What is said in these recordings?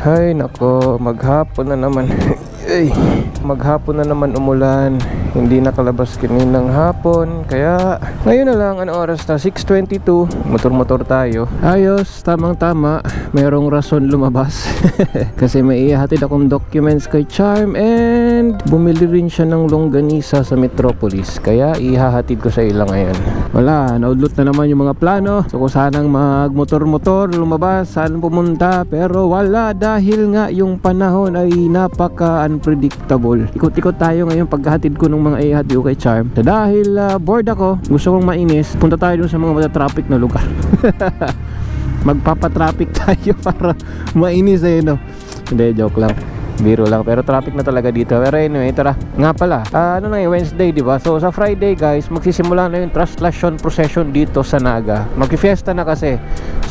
Ay nako, maghapon na naman. Ay, maghapon na naman umulan. Hindi nakalabas kaninang hapon. Kaya, ngayon na lang, ano oras na? 6.22. Motor-motor tayo. Ayos, tamang-tama. Merong rason lumabas. Kasi may ihatid akong documents kay Charm and bumili rin siya ng longganisa sa Metropolis. Kaya ihahatid ko sa ila ngayon. Wala, naudlot na naman yung mga plano. So kung sanang magmotor-motor, lumabas, saan pumunta. Pero wala dahil nga yung panahon ay napaka-unpredictable. Ikot-ikot tayo ngayon paghahatid ko ng mga ko kay Charm. So dahil ah, bored ako, gusto kong mainis, punta tayo dun sa mga mata-traffic na lugar. magpapatraffic tayo para mainis eh no? Hindi joke lang. Biro lang. Pero traffic na talaga dito. Pero anyway tara. Nga pala ah, ano na yung Wednesday di ba? So sa Friday guys magsisimula na yung translation procession dito sa Naga. Magfiesta na kasi.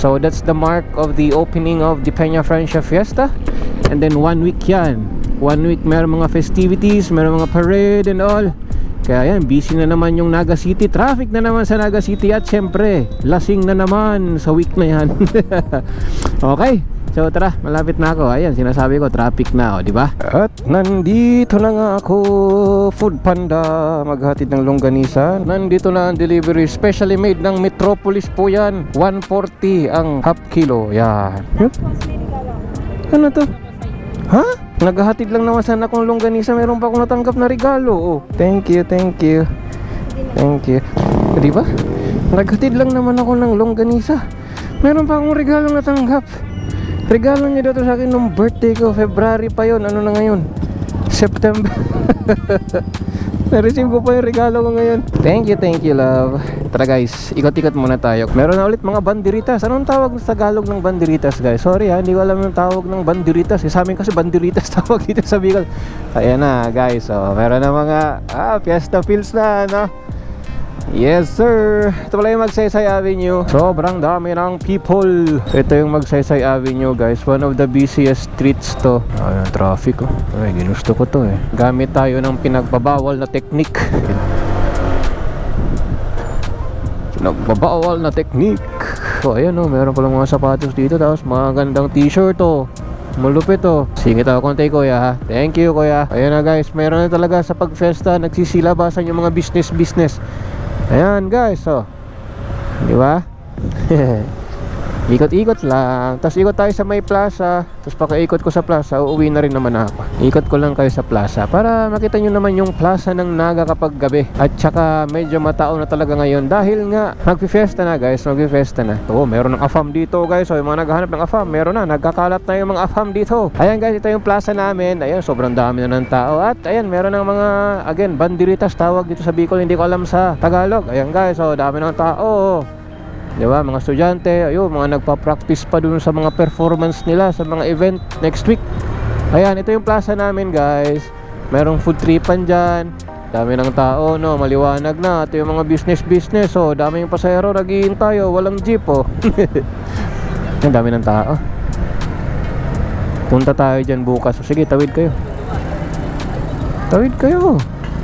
So that's the mark of the opening of the Peña Francia Fiesta. And then one week yan one week meron mga festivities meron mga parade and all kaya yan, busy na naman yung Naga City. Traffic na naman sa Naga City at syempre, lasing na naman sa week na yan. okay. So tara, malapit na ako. Ayan, sinasabi ko, traffic na, oh, di ba? At nandito na nga ako, Food Panda, maghatid ng longganisa. Nandito na ang delivery, specially made ng Metropolis po yan. 140 ang half kilo. Yan. Huh? Ano to? Ha? Naghahatid lang naman sana akong longganisa. Meron pa akong natanggap na regalo. Oh, thank you, thank you. Thank you. Di ba? Naghatid lang naman ako ng longganisa. Meron pa akong regalo natanggap. Regalo niya dito sa akin nung birthday ko. February pa yon Ano na ngayon? September. Na-receive ko pa yung regalo ko ngayon. Thank you, thank you, love. Tara guys, ikot-ikot muna tayo. Meron na ulit mga banderitas. Anong tawag sa Tagalog ng banderitas, guys? Sorry ha, hindi ko alam yung tawag ng banderitas. Eh, sa amin kasi banderitas tawag dito sa Bicol. Ayan na, guys. So, meron na mga ah, Fiesta Fields na, no? Yes sir. Ito pala yung Magsaysay Avenue. Sobrang dami ng people. Ito yung Magsaysay Avenue guys. One of the busiest streets to. Ayun traffic oh. Ay ginusto ko to eh. Gamit tayo ng pinagbabawal na technique Pinagbabawal na technique So ayan oh. Meron palang mga sapatos dito Tapos mga gandang t-shirt oh. Malupit oh. Singit ako konti kuya ha. Thank you kuya. Ayan na guys, mayroon na talaga sa pagfesta nagsisilabasan yung mga business business. Ayan guys, oh. Di ba? Ikot-ikot lang. Tapos ikot tayo sa may plaza. Tapos pakaikot ko sa plaza, uuwi na rin naman ako. Ikot ko lang kayo sa plaza para makita nyo naman yung plaza ng Naga kapag gabi. At saka medyo matao na talaga ngayon dahil nga magpi-fiesta na guys, magpi-fiesta na. Oo, meron ng afam dito guys. So yung mga naghahanap ng afam, meron na. Nagkakalat na yung mga afam dito. Ayan guys, ito yung plaza namin. Ayan, sobrang dami na ng tao. At ayan, meron ng mga, again, banderitas tawag dito sa Bicol. Hindi ko alam sa Tagalog. Ayan guys, so dami ng tao. Di ba? Mga estudyante, ayun, mga nagpa-practice pa dun sa mga performance nila sa mga event next week. Ayan, ito yung plaza namin, guys. Merong food tripan dyan. Dami ng tao, no? Maliwanag na. Ito yung mga business-business, oh. Dami yung pasahero, naghihintay, oh. Walang jeep, oh. Ang dami ng tao. Punta tayo dyan bukas. Sige, tawid kayo. Tawid kayo.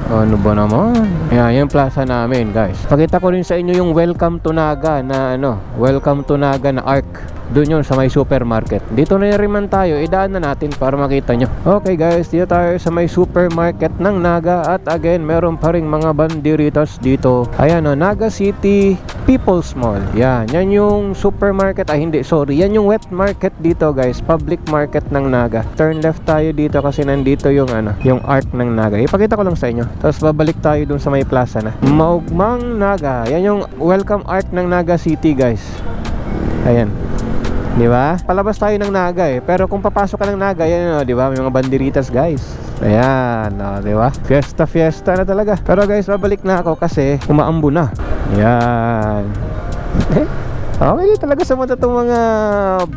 Ano ba naman? Ayan, yung plaza namin, guys. Pakita ko rin sa inyo yung Welcome to Naga na ano, Welcome to Naga na arc. Doon yun sa may supermarket. Dito na rin man tayo, idaan na natin para makita nyo. Okay guys, dito tayo sa may supermarket ng Naga at again, meron pa rin mga banderitas dito. Ayan o, Naga City People's Mall. Yan, yan yung supermarket, ay hindi, sorry. Yan yung wet market dito guys, public market ng Naga. Turn left tayo dito kasi nandito yung ano, yung arc ng Naga. Ipakita ko lang sa inyo. Tapos babalik tayo dun sa may plaza na. Maugmang Naga. Yan yung welcome arc ng Naga City guys. Ayan. Di ba? Palabas tayo ng Naga eh. Pero kung papasok ka ng Naga, yan oh, di ba? May mga banderitas guys. Ayan, oh, di ba? Fiesta, fiesta na talaga. Pero guys, babalik na ako kasi umaambo na. Ayan. Okay talaga sa mata itong mga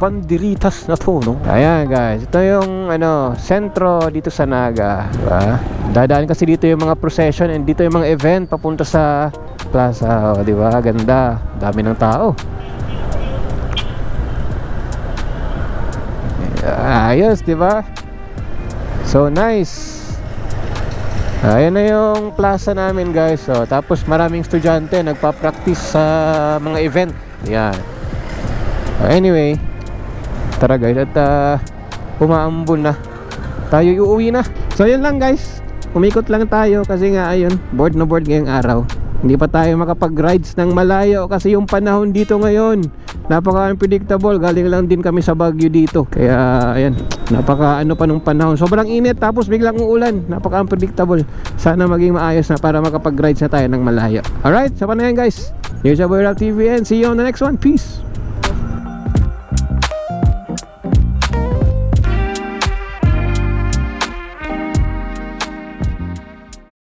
banderitas na to, no? Ayan guys, ito yung ano, sentro dito sa Naga, diba? Dadaan kasi dito yung mga procession and dito yung mga event papunta sa plaza, oh, di ba? Ganda, dami ng tao. Ayos, di ba? So nice. Ayan na yung plaza namin guys. So, tapos maraming estudyante nagpa-practice sa mga event. Yan. Anyway, tara guys at uh, umaambon na. Tayo uuwi na. So yun lang guys. Umikot lang tayo kasi nga ayun, board na board ngayong araw. Hindi pa tayo makapag-rides ng malayo kasi yung panahon dito ngayon napaka-unpredictable. Galing lang din kami sa Baguio dito. Kaya ayan, napaka ano pa nung panahon. Sobrang init tapos biglang uulan. Napaka-unpredictable. Sana maging maayos na para makapag-rides na tayo ng malayo. Alright, sa pa na yan guys. Here's your Boy TV and see you on the next one. Peace!